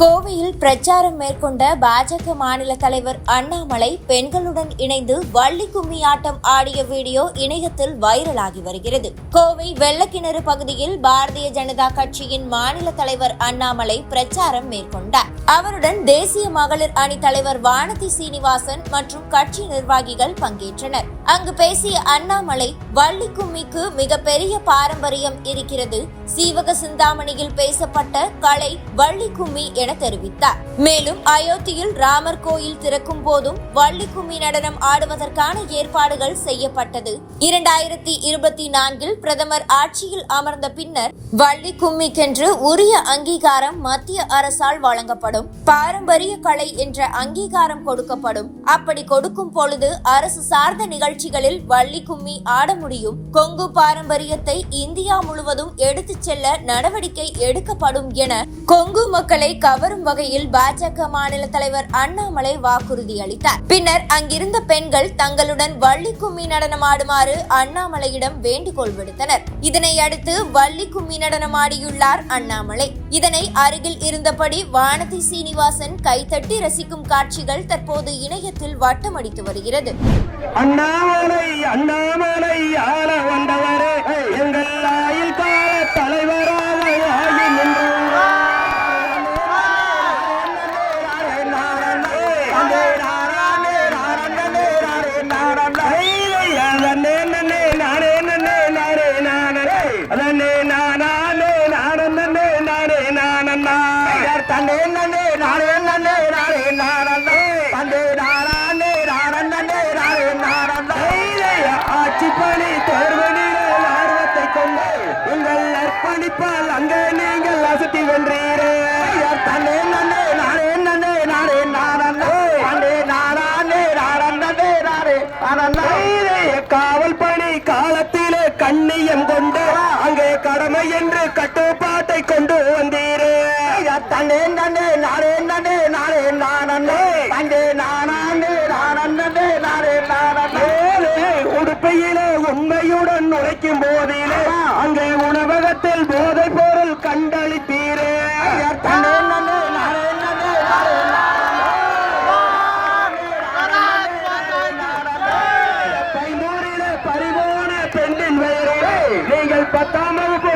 கோவையில் பிரச்சாரம் மேற்கொண்ட பாஜக மாநில தலைவர் அண்ணாமலை பெண்களுடன் இணைந்து வள்ளி கும்மி ஆட்டம் ஆடிய வீடியோ இணையத்தில் வைரலாகி வருகிறது. கோவை வெள்ளக்கிணறு பகுதியில் பாரதிய ஜனதா கட்சியின் மாநில தலைவர் அண்ணாமலை பிரச்சாரம் மேற்கொண்டார். அவருடன் தேசிய மகளிர் அணி தலைவர் வானதி சீனிவாசன் மற்றும் கட்சி நிர்வாகிகள் பங்கேற்றனர். அங்கு பேசிய அண்ணாமலை வள்ளி கும்மிக்கு மிகப்பெரிய பாரம்பரியம் இருக்கிறது. சீவக சிந்தாமணியில் பேசப்பட்ட கலை வள்ளி கும்மி என என தெரிவித்தார். மேலும் அயோத்தியில் ராமர் கோயில் திறக்கும் போதும் வள்ளி கும்மி நடனம் ஆடுவதற்கான ஏற்பாடுகள் செய்யப்பட்டது. இரண்டாயிரத்தி இருபத்தி நான்கில் பிரதமர் ஆட்சியில் அமர்ந்த பின்னர் வள்ளி கும்மிக்கென்று உரிய அங்கீகாரம் மத்திய அரசால் வழங்கப்படும். பாரம்பரிய கலை என்ற அங்கீகாரம் கொடுக்கப்படும். அப்படி கொடுக்கும் பொழுது அரசு சார்ந்த நிகழ்ச்சிகளில் வள்ளி கும்மி ஆட முடியும். கொங்கு பாரம்பரியத்தை இந்தியா முழுவதும் எடுத்துச் செல்ல நடவடிக்கை எடுக்கப்படும் என கொங்கு மக்களை கவ கவரும் வகையில் பாஜக மாநில தலைவர் அண்ணாமலை வாக்குறுதி அளித்தார். பின்னர் அங்கிருந்த பெண்கள் தங்களுடன் வள்ளி கும்மி நடனம் ஆடுமாறு அண்ணாமலையிடம் வேண்டுகோள் விடுத்தனர். இதனை அடுத்து வள்ளி கும்மி நடனம் ஆடியுள்ளார் அண்ணாமலை. இதனை அருகில் இருந்தபடி வானதி சீனிவாசன் கைத்தட்டி ரசிக்கும் காட்சிகள் தற்போது இணையத்தில் வட்டமடித்து வருகிறது. அண்ணாமலை அண்ணாமலை தன்னே நன்னே நானே நன்னே நானே நானே தன்னே நானே நானே நானே ஆட்சி பணி தேர்வனில் ஆர்வத்தை கொண்டு உங்கள் அர்ப்பணிப்பால் அங்கே நீங்கள் அசத்தி வென்றீரே. கண்ணியம் கொண்டு அங்கே கடமை என்று கட்டுப்பாட்டை கொண்டு வந்தீரே. தன்னே நன்னே நானே நன்னே நானே நானே தன்னே நானே நானே நானே நானே உடுப்பையிலே உண்மையுடன் நுழைக்கும் போதிலே அங்கே உணவகத்தில் போதை But I'm Patamarupo.